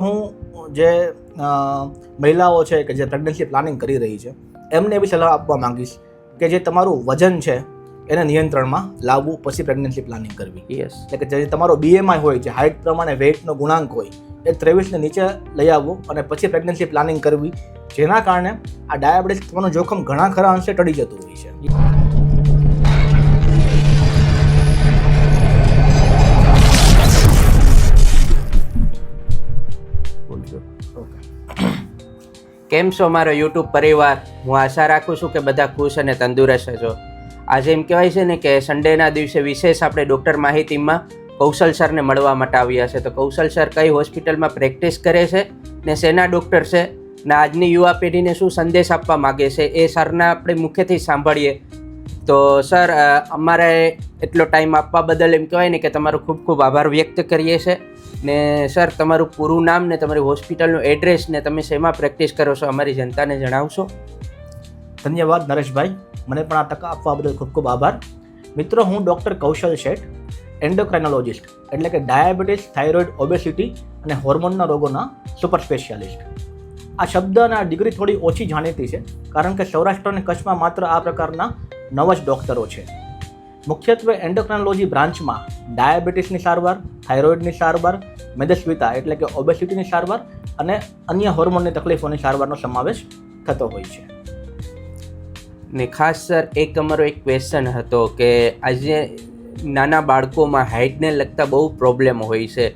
હું જે મહિલાઓ છે કે જે પ્રેગ્નન્સી પ્લાનિંગ કરી રહી છે એમને એવી સલાહ આપવા માંગીશ કે જે તમારું વજન છે એને નિયંત્રણમાં લાવવું પછી પ્રેગ્નન્સી પ્લાનિંગ કરવી. યસ એટલે કે જે તમારો બીએમઆઈ હોય છે હાઇટ પ્રમાણે વેઇટનો ગુણાંક હોય એ ત્રેવીસને નીચે લઈ આવવો અને પછી પ્રેગ્નન્સી પ્લાનિંગ કરવી જેના કારણે આ ડાયાબિટીસ થવાનું જોખમ ઘણા ખરા અંશે ટળી જતું હોય છે. કેમ છો મારો યુટ્યુબ પરિવાર? હું આશા રાખું છું કે બધા ખુશ અને તંદુરસ્ત છો. આજે એમ કહેવાય છે ને કે સન્ડેના દિવસે વિશેષ આપણે ડૉક્ટર માહિતીમાં કૌશલ સરને મળવા માટે આવ્યા છે. તો કૌશલ સર કઈ હોસ્પિટલમાં પ્રેક્ટિસ કરે છે ને શેના ડૉક્ટર છે ને આજની યુવા પેઢીને શું સંદેશ આપવા માગે છે એ સરના આપણે મુખ્યથી સાંભળીએ. તો સર અમારે એટલો ટાઈમ આપવા બદલ એમ કહેવાય ને કે તમારો ખૂબ ખૂબ આભાર વ્યક્ત કરીએ છીએ ને સર, તમારું પૂરું નામ ને તમારી હોસ્પિટલનું એડ્રેસ ને તમે શેમાં પ્રેક્ટિસ કરો છો અમારી જનતાને જણાવશો? ધન્યવાદ નરેશભાઈ. મને પણ આ તક આપવા બદલ ખૂબ ખૂબ આભાર. મિત્રો, હું ડૉક્ટર કૌશલ શેઠ એન્ડોક્રાઇનોલોજિસ્ટ એટલે કે ડાયાબિટીસ થાઇરોઇડ ઓબેસિટી અને હોર્મોનના રોગોના સુપર સ્પેશિયાલિસ્ટ આ શબ્દ અને આ ડિગ્રી થોડી ઓછી જાણીતી છે, કારણ કે સૌરાષ્ટ્ર અને કચ્છમાં માત્ર આ પ્રકારના નવ જ ડૉક્ટરો છે. મુખ્યત્વે એન્ડોક્રાઇનોલોજી બ્રાન્ચમાં ડાયાબિટીસની સારવાર થાઇરોઇડની સારવાર મેદસ્વીતા એટલે કે ઓબેસિટીની સારવાર અને અન્ય હોર્મોનની તકલીફોની સારવારનો સમાવેશ થતો હોય છે. ને ખાસ સર, એક અમારો એક ક્વેશ્ચન હતો કે આજે નાના બાળકોમાં હાઇટને લગતા બહુ પ્રોબ્લેમ હોય છે.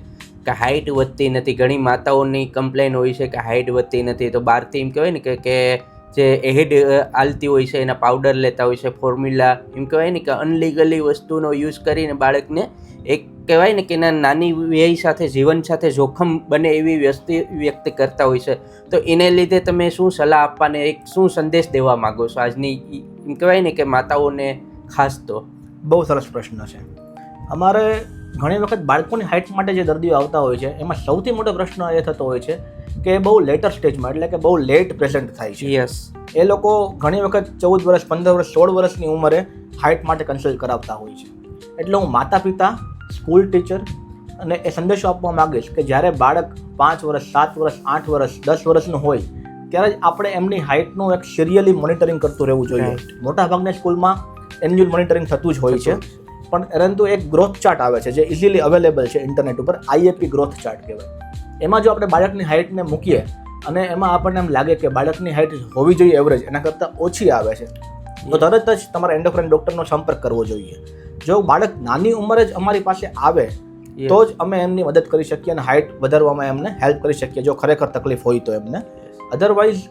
કે હાઇટ વધતી નથી, ઘણી માતાઓની કમ્પ્લેન હોય છે કે હાઇટ વધતી નથી. તો બહારથી એમ કહેવાય ને કે જે એહેડ આલતી હોય છે, એના પાવડર લેતા હોય છે ફોર્મ્યુલા એમ કહેવાય ને કે અનલીગલી વસ્તુનો યુઝ કરીને બાળકને એક કહેવાય ને કે એના નાની વ્યય સાથે, જીવન સાથે જોખમ બને એવી વ્યસ્તિ વ્યક્ત કરતા હોય છે. તો એને લીધે તમે શું સલાહ આપવાને, એક શું સંદેશ દેવા માગો છો આજની એમ કહેવાય ને કે માતાઓને ખાસ તો? બહુ સરસ પ્રશ્ન છે. અમારે ઘણી વખત બાળકોની હાઇટ માટે જે દર્દીઓ આવતા હોય છે, એમાં સૌથી મોટો પ્રશ્ન એ થતો હોય છે કે બહુ લેટર સ્ટેજમાં એટલે કે બહુ લેટ પ્રેઝન્ટ થાય છે. યસ એ લોકો ઘણી વખત ચૌદ વર્ષ પંદર વર્ષ સોળ વર્ષની ઉંમરે હાઇટ માટે કન્સલ્ટ કરાવતા હોય છે. એટલે હું માતા પિતા સ્કૂલ ટીચર અને એ સંદેશો આપવા માગીશ કે જ્યારે બાળક પાંચ વર્ષ સાત વર્ષ આઠ વર્ષ દસ વર્ષનું હોય ત્યારે જ આપણે એમની હાઇટનું એક સિરિયલી મોનિટરિંગ કરતું રહેવું જોઈએ. મોટાભાગની સ્કૂલમાં એન્યુઅલ મોનિટરિંગ થતું જ હોય છે. પણ પરંતુ એક ગ્રોથ ચાર્ટ આવે છે જે ઇઝીલી અવેલેબલ છે ઇન્ટરનેટ ઉપર આઈએપી ગ્રોથ ચાર્ટ કહેવાય. એમાં જો આપણે બાળકની હાઇટને મૂકીએ અને એમાં આપણને એમ લાગે કે બાળકની હાઇટ હોવી જોઈએ એવરેજ એના કરતાં ઓછી આવે છે. તો તરત જ તમારા એન્ડોક્રાઇન ડૉક્ટરનો સંપર્ક કરવો જોઈએ. જો બાળક નાની ઉંમરે જ અમારી પાસે આવે તો જ અમે એમની મદદ કરી શકીએ અને હાઇટ વધારવામાં એમને હેલ્પ કરી શકીએ જો ખરેખર તકલીફ હોય તો એમને. અધરવાઇઝ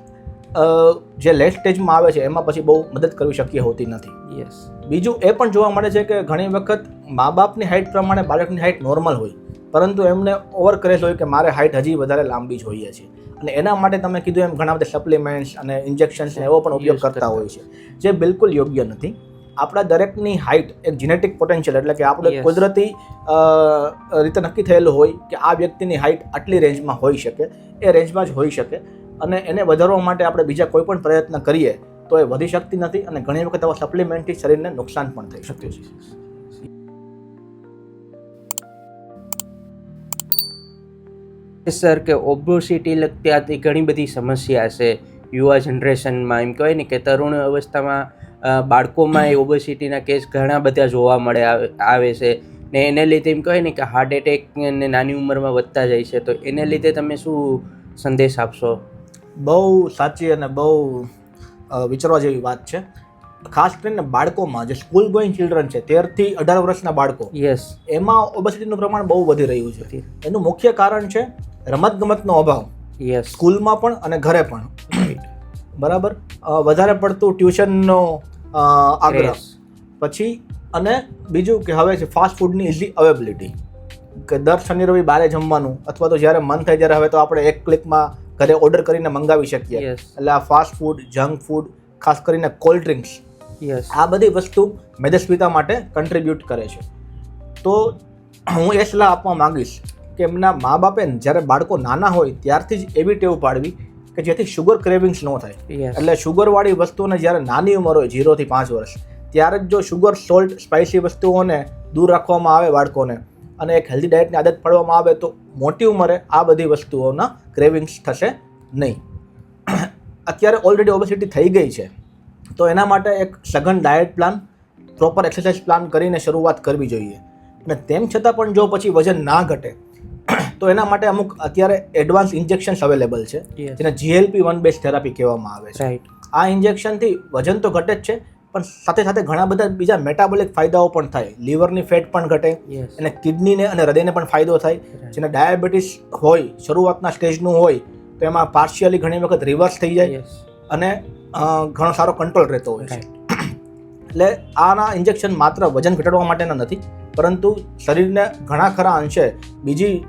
જે લેટ સ્ટેજમાં આવે છે એમાં પછી બહુ મદદ કરવી શક્ય હોતી નથી. યસ બીજું એ પણ જોવા મળે છે કે ઘણી વખત મા બાપની હાઇટ પ્રમાણે બાળકની હાઇટ નોર્મલ હોય. પરંતુ એમને ઓવર ક્રેઝ હોય કે મારે હાઇટ હજી વધારે લાંબી જોઈએ છે. અને એના માટે તમે કીધું એમ ઘણા બધા સપ્લિમેન્ટ્સ અને ઇન્જેક્શન્સ એવો પણ ઉપયોગ કરતા હોય છે જે બિલકુલ યોગ્ય નથી. આપણા દરેકની હાઇટ એક જીનેટિક પોટેન્શિયલ એટલે કે આપણે કુદરતી રીતે નક્કી થયેલું હોય કે આ વ્યક્તિની હાઇટ આટલી રેન્જમાં હોઈ શકે એ રેન્જમાં જ હોઈ શકે. અને એને વધારવા માટે આપણે બીજા કોઈ પણ પ્રયત્ન કરીએ તો એ વધી શકતી નથી અને ઘણી વખત આવા સપ્લિમેન્ટથી શરીરને નુકસાન પણ થઈ શકે છે. સર કે ઓબોસિટી લગતી આથી ઘણી બધી સમસ્યા છે યુવા જનરેશનમાં. એમ કહેવાય ને કે તરુણ અવસ્થામાં બાળકોમાં એ ઓબોસિટીના કેસ ઘણા બધા જોવા મળે આવે છે. ને એને લીધે એમ કહેવાય ને કે હાર્ટ એટેક ને નાની ઉંમરમાં વધતા જાય છે. તો એને લીધે તમે શું સંદેશ આપશો? બહુ સાચી અને બહુ વિચારવા જેવી વાત છે. ખાસ કરીને બાળકોમાં જે સ્કૂલ ગોઈંગ ચિલ્ડ્રન છે તેરથી અઢાર વર્ષના બાળકો યસ એમાં ઓબેસિટીનું પ્રમાણ બહુ વધી રહ્યું છે. એનું મુખ્ય કારણ છે રમતગમતનો અભાવ. યસ સ્કૂલમાં પણ અને ઘરે પણ. બરાબર? વધારે પડતું ટ્યુશનનો આગ્રહ. પછી અને બીજું કે હવે છે ફાસ્ટ ફૂડની ઇઝી અવેબિલિટી કે દર શનિ રવિ બારે જમવાનું અથવા તો જ્યારે મન થાય ત્યારે હવે તો આપણે એક ક્લિકમાં ઘરે ઓર્ડર કરીને મંગાવી શકીએ. એટલે આ ફાસ્ટ ફૂડ જંક ફૂડ ખાસ કરીને કોલ્ડ ડ્રિંક્સ યસ આ બધી વસ્તુ મેદસ્વીતા માટે કન્ટ્રીબ્યુટ કરે છે. તો હું એ સલાહ આપવા માંગીશ કે એમના મા બાપે જ્યારે બાળકો નાના હોય ત્યારથી જ એવી ટેવ પાડવી કે જેથી શુગર ક્રેવિંગ્સ ન થાય. એટલે શુગરવાળી વસ્તુઓને જ્યારે નાની ઉંમર હોય ઝીરોથી પાંચ વર્ષ ત્યારે જ જો શુગર સોલ્ટ સ્પાઇસી વસ્તુઓને દૂર રાખવામાં આવે બાળકોને અને એક હેલ્ધી ડાયટની આદત પાડવામાં આવે તો મોટી ઉંમરે આ બધી વસ્તુઓના ક્રેવિંગ્સ થશે નહીં. અત્યારે ઓલરેડી ઓબેસિટી થઈ ગઈ છે. તો એના માટે એક સઘન diet plan proper exercise plan કરીને શરૂઆત કરવી જોઈએ. અને તેમ છતાં પણ જો પછી વજન ના ઘટે તો એના માટે અમુક અત્યારે એડવાન્સ ઇન્જેક્શન્સ અવેલેબલ છે. જેને જીએલપી વન બેઝ થેરાપી કહેવામાં આવે છે. આ ઇન્જેક્શનથી વજન તો ઘટે જ છે પણ સાથે સાથે ઘણા બધા બીજા મેટાબોલિક ફાયદાઓ પણ થાય. લીવરની ફેટ પણ ઘટે. અને કિડનીને અને હૃદયને પણ ફાયદો થાય. જેને ડાયાબિટીસ હોય શરૂઆતના સ્ટેજનું હોય તો એમાં પાર્શિયલી ઘણી વખત રિવર્સ થઈ જાય. અને ઘણો સારો કંટ્રોલ રહેતો હોય છે. એટલે આના ઇન્જેક્શન માત્ર વજન ઘટાડવા માટેના નથી પરંતુ શરીરને ઘણા ખરા અંશે બીજી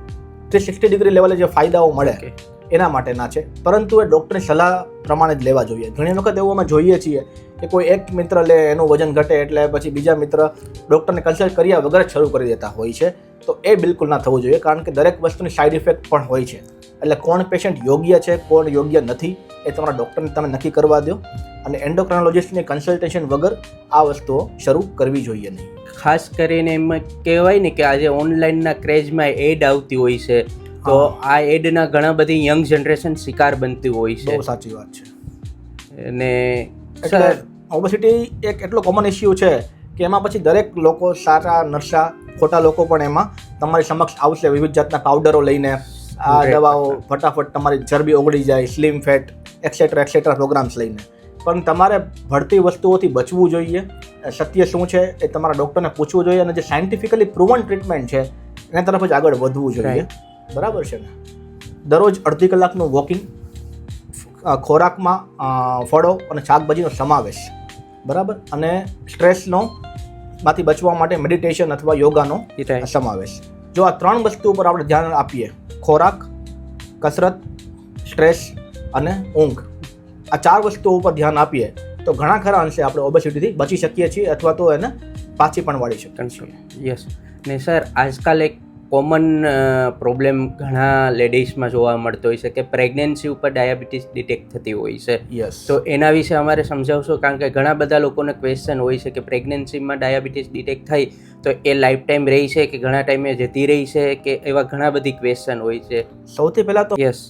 થ્રી સિક્સટી ડિગ્રી લેવલે જે ફાયદાઓ મળે એના માટેના છે. પરંતુ એ ડૉક્ટરની સલાહ પ્રમાણે જ લેવા જોઈએ. ઘણી વખત એવું અમે જોઈએ છીએ કે કોઈ એક મિત્ર લે એનું વજન ઘટે એટલે પછી બીજા મિત્ર ડૉક્ટરને કન્સલ્ટ કર્યા વગર જ શરૂ કરી દેતા હોય છે. તો એ બિલકુલ ના થવું જોઈએ કારણ કે દરેક વસ્તુની સાઇડ ઇફેક્ટ પણ હોય છે. એટલે કોણ પેશન્ટ યોગ્ય છે કોણ યોગ્ય નથી એ તમારા ડૉક્ટરને તમે નક્કી કરવા દો. અને એન્ડોક્રાઇનોલોજિસ્ટની કન્સલ્ટેશન વગર આ વસ્તુઓ શરૂ કરવી જોઈએ નહીં. ખાસ કરીને એમ કહેવાય ને કે આજે ઓનલાઈનના ક્રેઝમાં એડ આવતી હોય છે. તો આ એડના ઘણા બધી યંગ જનરેશન શિકાર બનતી હોય છે. બહુ સાચી વાત છે. અને એટલે સર ઓબેસિટી એક એટલો કોમન ઇસ્યુ છે કે એમાં પછી દરેક લોકો સારા નરસા ખોટા લોકો પણ એમાં તમારી સમક્ષ આવશે વિવિધ જાતના પાવડરો લઈને. આ દવાઓ ફટાફટ તમારી ચરબી ઓગળી જાય slim fat etcetera etcetera programmes લઈને. પણ તમારે ભળતી વસ્તુઓથી બચવું જોઈએ. સત્ય શું છે એ તમારા ડૉક્ટરને પૂછવું જોઈએ અને જે સાયન્ટિફિકલી પ્રૂવન ટ્રીટમેન્ટ છે એના તરફ જ આગળ વધવું જોઈએ. બરાબર છે ને? દરરોજ અડધી કલાકનું વોકિંગ ખોરાકમાં ફળો અને શાકભાજીનો સમાવેશ. બરાબર? અને સ્ટ્રેસનો માંથી બચવા માટે મેડિટેશન અથવા યોગાનો સમાવેશ. જો આ ત્રણ વસ્તુ ઉપર આપણે ધ્યાન આપીએ ખોરાક કસરત સ્ટ્રેસ અને ઊંઘ. આ ચાર વસ્તુઓ ઉપર ધ્યાન આપીએ તો ઘણા ખરા અંશે આપણે ઓબેસિટીથી બચી શકીએ છીએ અથવા તો એને પાછી પણ વાળી શકીએ છીએ યસ ને સર આજકાલ એક કોમન પ્રોબ્લેમ ઘણા લેડીઝમાં જોવા મળતો હોય છે કે પ્રેગ્નન્સી ઉપર ડાયાબિટીસ ડિટેક્ટ થતી હોય છે. યસ તો એના વિશે અમારે સમજાવશો? કારણ કે ઘણા બધા લોકોને ક્વેશ્ચન હોય છે કે પ્રેગ્નન્સીમાં ડાયાબિટીસ ડિટેક્ટ થઈ તો એ લાઈફ ટાઈમ રહી છે કે ઘણા ટાઈમે જતી રહી છે કે એવા ઘણા બધી ક્વેશ્ચન હોય છે. સૌથી પહેલાં તો યસ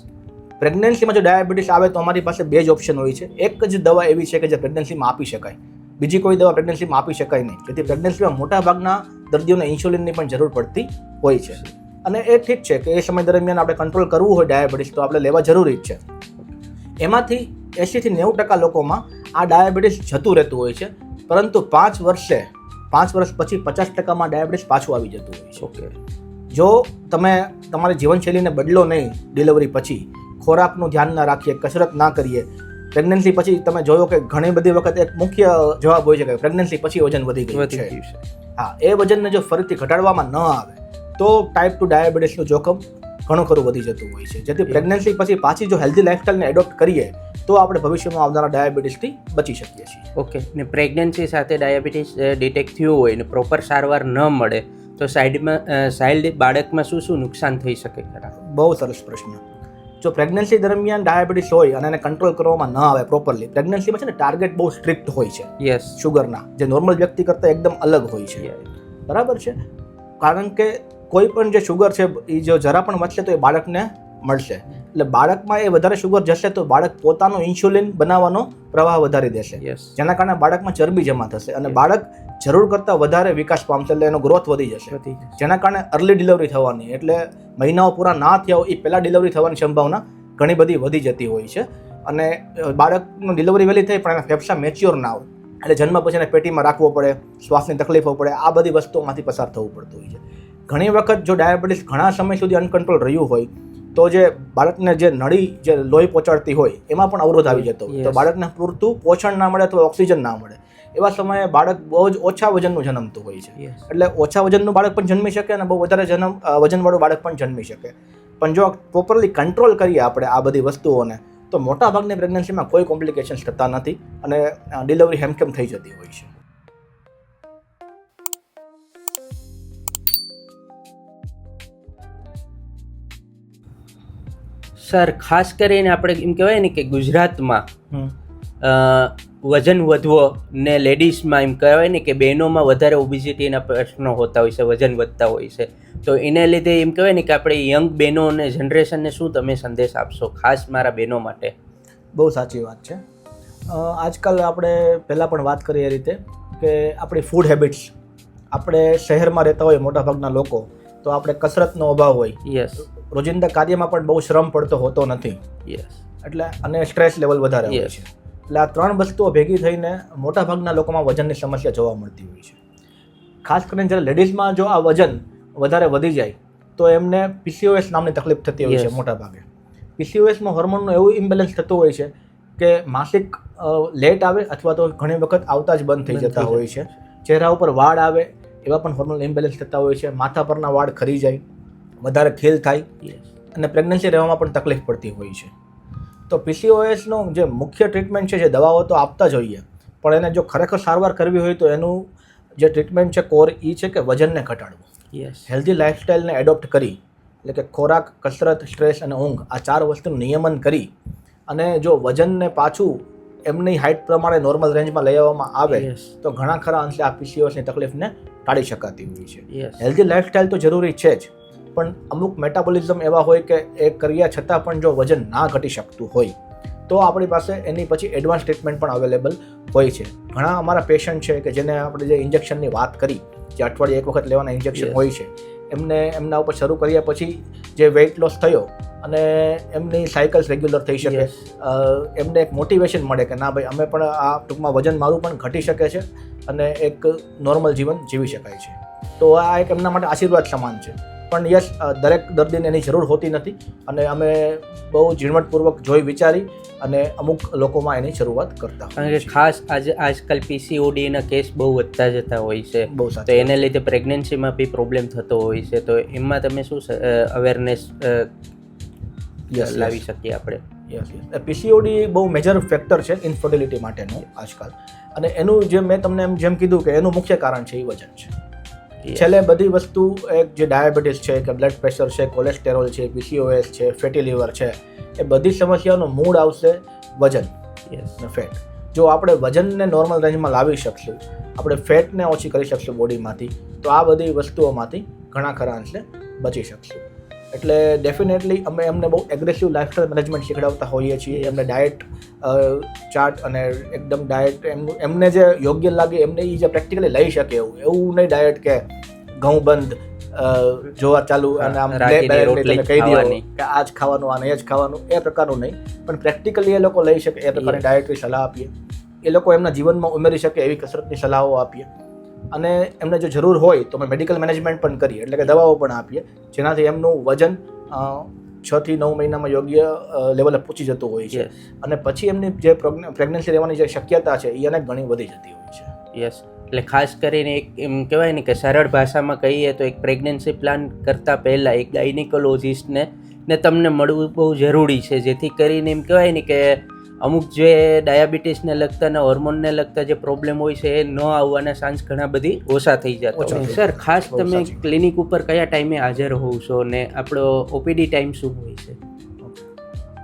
પ્રેગ્નન્સીમાં જો ડાયાબિટીસ આવે તો અમારી પાસે બે જ ઓપ્શન હોય છે. એક જ દવા એવી છે કે જે પ્રેગ્નન્સીમાં આપી શકાય. બીજી કોઈ દવા પ્રેગ્નન્સીમાં આપી શકાય નહીં. જેથી પ્રેગ્નન્સીમાં મોટા ભાગના દર્દીઓને ઇન્સ્યુલિનની પણ જરૂર પડતી હોય છે. અને એ ઠીક છે કે એ સમય દરમિયાન આપણે કંટ્રોલ કરવું હોય ડાયાબિટીસ તો આપણે લેવા જરૂરી જ છે. એમાંથી એંશીથી નેવું ટકા લોકોમાં આ ડાયાબિટીસ જતું રહેતું હોય છે. પરંતુ પાંચ વર્ષે પાંચ વર્ષ પછી પચાસ ટકામાં ડાયાબિટીસ પાછું આવી જતું હોય છે. ઓકે જો તમે તમારી જીવનશૈલીને બદલો નહીં ડિલિવરી પછી ખોરાકનું ધ્યાન ના રાખીએ કસરત ના કરીએ. પ્રેગ્નન્સી પછી તમે જોયો કે ઘણી બધી વખત એક મુખ્ય જવાબ હોય છે કે પ્રેગ્નન્સી પછી વજન વધી ગયું વધી છે. છે. હા એ વજનને જો ફરીથી ઘટાડવામાં ન આવે તો ટાઈપ ટુ ડાયાબિટીસનું જોખમ ઘણું ખરું વધી જતું હોય છે. જેથી પ્રેગ્નન્સી પછી પાછી જો હેલ્ધી લાઇફસ્ટાઈલને એડોપ્ટ કરીએ તો આપણે ભવિષ્યમાં આવનારા ડાયાબિટીસથી બચી શકીએ છીએ. ઓકે ને પ્રેગ્નન્સી સાથે ડાયાબિટીસ ડિટેક્ટ થયું હોય ને પ્રોપર સારવાર ન મળે તો સાઈડમાં સાઇલ્ડ બાળકમાં શું શું નુકસાન થઈ શકે બહુ સરસ પ્રશ્ન. જો પ્રેગ્નન્સી દરમિયાન ડાયાબિટીસ હોય અને એને કંટ્રોલ કરવામાં ન આવે પ્રોપરલી પ્રેગ્નન્સીમાં છે ને ટાર્ગેટ બહુ સ્ટ્રિક્ટ હોય છે. યસ શુગરના જે નોર્મલ વ્યક્તિ કરતાં એકદમ અલગ હોય છે. બરાબર છે? કારણ કે કોઈ પણ જે શુગર છે એ જો જરા પણ વધશે તો એ બાળકને મળશે. એટલે બાળકમાં એ વધારે શુગર જશે તો બાળક પોતાનું ઇન્સ્યુલિન બનાવવાનો પ્રવાહ વધારી દેશે. જેના કારણે બાળકમાં ચરબી જમા થશે અને બાળક જરૂર કરતાં વધારે વિકાસ પામશે એટલે એનો ગ્રોથ વધી જશે. જેના કારણે અર્લી ડિલિવરી થવાની એટલે મહિનાઓ પૂરા ના થયા હોય એ પહેલાં ડિલિવરી થવાની સંભાવના ઘણી બધી વધી જતી હોય છે. અને બાળકનું ડિલિવરી વહેલી થઈ પણ એના ફેફસા મેચ્યોર ના હોય. એટલે જન્મ પછી એને પેટીમાં રાખવો પડે શ્વાસની તકલીફો પડે આ બધી વસ્તુઓમાંથી પસાર થવું પડતું હોય છે. ઘણી વખત જો ડાયાબિટીસ ઘણા સમય સુધી અનકંટ્રોલ રહ્યું હોય તો જે બાળકને જે નળી જે લોહી પહોંચાડતી હોય એમાં પણ અવરોધ આવી જતો હોય. તો બાળકને પૂરતું પોષણ ના મળે અથવા ઓક્સિજન ના મળે. એવા સમયે બાળક બહુ જ ઓછા વજનનું જન્મતું હોય છે. એટલે ઓછા વજનનું બાળક પણ જન્મી શકે અને બહુ વધારે જન્મ વજનવાળું બાળક પણ જન્મી શકે. પણ જો પ્રોપરલી કંટ્રોલ કરીએ આપણે આ બધી વસ્તુઓને તો મોટા ભાગની પ્રેગ્નન્સીમાં કોઈ કોમ્પ્લિકેશન્સ થતા નથી અને ડિલિવરી હેમખેમ થઈ જતી હોય છે. સર ખાસ કરીને આપણે એમ કહેવાય ને કે ગુજરાતમાં. વજન વધવો ને લેડીઝમાં એમ કહેવાય ને કે બહેનોમાં વધારે ઓબિઝિટીના પ્રશ્નો હોતા હોય છે વજન વધતા હોય છે. તો એને લીધે એમ કહેવાય ને કે આપણે યંગ બહેનો અને જનરેશનને શું તમે સંદેશ આપશો ખાસ મારા બહેનો માટે? બહુ સાચી વાત છે. આજકાલ આપણે પહેલાં પણ વાત કરી એ રીતે કે આપણી ફૂડ હેબિટ્સ આપણે શહેરમાં રહેતા હોય મોટાભાગના લોકો તો આપણે કસરતનો અભાવ હોય. યસ રોજિંદા કાર્યમાં પણ બહુ શ્રમ પડતો હોતો નથી. યસ એટલે અને સ્ટ્રેસ લેવલ વધારે હોય છે. એટલે આ ત્રણ વસ્તુઓ ભેગી થઈને મોટાભાગના લોકોમાં વજનની સમસ્યા જોવા મળતી હોય છે. ખાસ કરીને જ્યારે લેડીઝમાં જો આ વજન વધારે વધી જાય તો એમને પીસીઓએસ નામની તકલીફ થતી હોય છે મોટાભાગે. મોટા ભાગે પીસીઓએસમાં હોર્મોનનું એવું ઇમ્બેલેન્સ થતું હોય છે કે માસિક લેટ આવે અથવા તો ઘણી વખત આવતા જ બંધ થઈ જતા હોય છે. ચહેરા ઉપર વાળ આવે એવા પણ હોર્મોનલ ઇમ્બેલેન્સ થતા હોય છે. માથા પરના વાળ ખરી જાય. વધારે ખેલ થાય અને પ્રેગ્નન્સી રહેવામાં પણ તકલીફ પડતી હોય છે. તો પીસીઓએસનો જે મુખ્ય ટ્રીટમેન્ટ છે જે દવાઓ તો આપતા જ હોઈએ પણ એને જો ખરેખર સારવાર કરવી હોય તો એનું જે ટ્રીટમેન્ટ છે કોર એ છે કે વજનને ઘટાડવું. યસ હેલ્ધી લાઇફસ્ટાઈલને એડોપ્ટ કરી એટલે કે ખોરાક કસરત સ્ટ્રેસ અને ઊંઘ આ ચાર વસ્તુનું નિયમન કરી અને જો વજનને પાછું એમની હાઇટ પ્રમાણે નોર્મલ રેન્જમાં લઈ આવવામાં આવે તો ઘણા ખરા અંશે આ પીસીઓએસની તકલીફને ટાળી શકાતી હોય છે. હેલ્ધી લાઇફસ્ટાઈલ તો જરૂરી છે જ. પણ અમુક મેટાબોલિઝમ એવા હોય કે એ કર્યા છતાં પણ જો વજન ના ઘટી શકતું હોય તો આપણી પાસે એની પછી એડવાન્સ ટ્રીટમેન્ટ પણ અવેલેબલ હોય છે. ઘણા અમારા પેશન્ટ છે કે જેને આપણે જે ઇન્જેક્શનની વાત કરી જે અઠવાડિયે એક વખત લેવાના ઇન્જેક્શન હોય છે એમને એમના ઉપર શરૂ કર્યા પછી જે વેઇટ લોસ થયો અને એમની સાયકલ્સ રેગ્યુલર થઈ શકે એમને એક મોટિવેશન મળે કે ના ભાઈ અમે પણ આ ટૂંકમાં વજન મારું પણ ઘટી શકે છે અને એક નોર્મલ જીવન જીવી શકાય છે. તો આ એક એમના માટે આશીર્વાદ સમાન છે. પણ યસ દરેક દર્દીને એની જરૂર હોતી નથી અને અમે બહુ ઝીણવટપૂર્વક જોઈ વિચારી અને અમુક લોકોમાં એની શરૂઆત કરતા કારણ કે ખાસ આજે આજકાલ પીસીઓડીના કેસ બહુ વધતા જતા હોય છે. બહુ તો એને લીધે પ્રેગ્નન્સીમાં બી પ્રોબ્લેમ થતો હોય છે. તો એમાં તમે શું અવેરનેસ લાવી શકીએ આપણે? યસ યસ પીસીઓડી બહુ મેજર ફેક્ટર છે ઇન્ફર્ટિલિટી માટેનું આજકાલ. અને એનું જે મેં તમને એમ જેમ કીધું કે એનું મુખ્ય કારણ છે એ વજન છે. છેલ્લે બધી વસ્તુ એક જે ડાયાબિટીસ છે કે બ્લડ પ્રેશર છે કોલેસ્ટેરોલ છે પીસીઓએસ છે ફેટી લીવર છે એ બધી સમસ્યાઓનો મૂળ આવશે વજન ને ફેટ જો આપણે વજનને નોર્મલ રેન્જમાં લાવી શકશું આપણે ફેટને ઓછી કરી શકશું બોડીમાંથી તો આ બધી વસ્તુઓમાંથી ઘણા ખરા અંશે બચી શકશું. એટલે ડેફિનેટલી અમે એમને બહુ એગ્રેસિવ લાઇફસ્ટાઇલ મેનેજમેન્ટ શીખડાવતા હોઈએ છીએ. એમને ડાયટ ચાર્ટ અને એકદમ ડાયટ એમનું એમને જે યોગ્ય લાગે એમને એ જે પ્રેક્ટિકલી લઈ શકે એવું. એવું નહીં ડાયટ કે ઘઉં બંધ જોવા ચાલુ અને આમ કહી દો. કે આ જ ખાવાનું આને એ જ ખાવાનું એ પ્રકારનું નહીં. પણ પ્રેક્ટિકલી એ લોકો લઈ શકે એ પ્રકારની ડાયટની સલાહ આપીએ. એ લોકો એમના જીવનમાં ઉમેરી શકે એવી કસરતની સલાહો આપીએ. અને એમને જો જરૂર હોય તો અમે મેડિકલ મેનેજમેન્ટ પણ કરીએ એટલે કે દવાઓ પણ આપીએ જેનાથી એમનું વજન છ થી નવ મહિનામાં યોગ્ય લેવલે પહોંચી જતું હોય છે. અને પછી એમની જે પ્રેગ્નન્સી રહેવાની જે શક્યતા છે એ અનેક ઘણી વધી જતી હોય છે. યસ એટલે ખાસ કરીને એક એમ કહેવાય ને કે સરળ ભાષામાં કહીએ તો એક પ્રેગ્નન્સી પ્લાન કરતાં પહેલાં એક ગાયનિકોલોજિસ્ટને ને તમને મળવું બહુ જરૂરી છે. જેથી કરીને એમ કહેવાય ને કે અમુક જે ડાયાબિટીસને લગતા અને હોર્મોનને લગતા જે પ્રોબ્લેમ હોય છે એ ન આવવાના ચાન્સ ઘણા બધી ઓછા થઈ જતા હોય સર ખાસ તમે ક્લિનિક ઉપર કયા ટાઈમે હાજર હોવ છો ને આપણો ઓપીડી ટાઈમ શું હોય છે?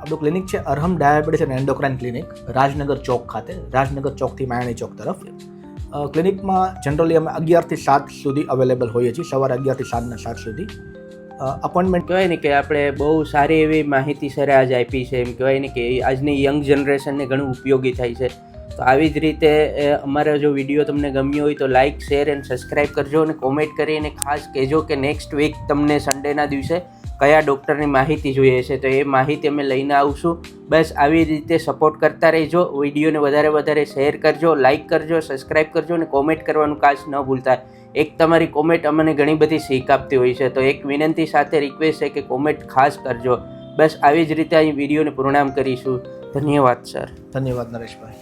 આપણું ક્લિનિક છે અરહમ ડાયાબિટીસ અને એન્ડોક્રાઇન ક્લિનિક રાજનગર ચોક ખાતે રાજનગર ચોકથી માયાણી ચોક તરફ. ક્લિનિકમાં જનરલી અમે અગિયારથી સાત સુધી અવેલેબલ હોઈએ છીએ સવારે અગિયારથી સાતના સાત સુધી. અપોઇન્ટમેન્ટ કહેવાય ને કે આપણે બહુ સારી એવી માહિતી સરે આજ આપી છે, એમ કહેવાય ને કે આજની યંગ જનરેશનને ઘણું ઉપયોગી થાય છે. તો આવી જ રીતે અમારો જો વીડિયો તમને ગમ્યો હોય તો લાઇક શેર એન્ડ સબસ્ક્રાઈબ કરજો અને કોમેન્ટ કરીને ખાસ કહેજો કે નેક્સ્ટ વીક તમને સન્ડેના દિવસે કયા ડૉક્ટરની માહિતી જોઈએ છે તો એ માહિતી અમે લઈને આવશું. બસ આવી રીતે સપોર્ટ કરતા રહેજો, વિડીયોને વધારે વધારે શેર કરજો લાઇક કરજો સબસ્ક્રાઈબ કરજો અને કોમેન્ટ કરવાનું ખાસ ન ભૂલતા. એક તમારી કોમેન્ટ અમને ઘણી બધી શીખ આપતી હોય છે તો એક વિનંતી સાથે રિક્વેસ્ટ છે કે કોમેન્ટ ખાસ કરજો. બસ આવી જ રીતે અહીં વિડીયોને પૂર્ણામ કરીશું. ધન્યવાદ સર ધન્યવાદ નરેશભાઈ.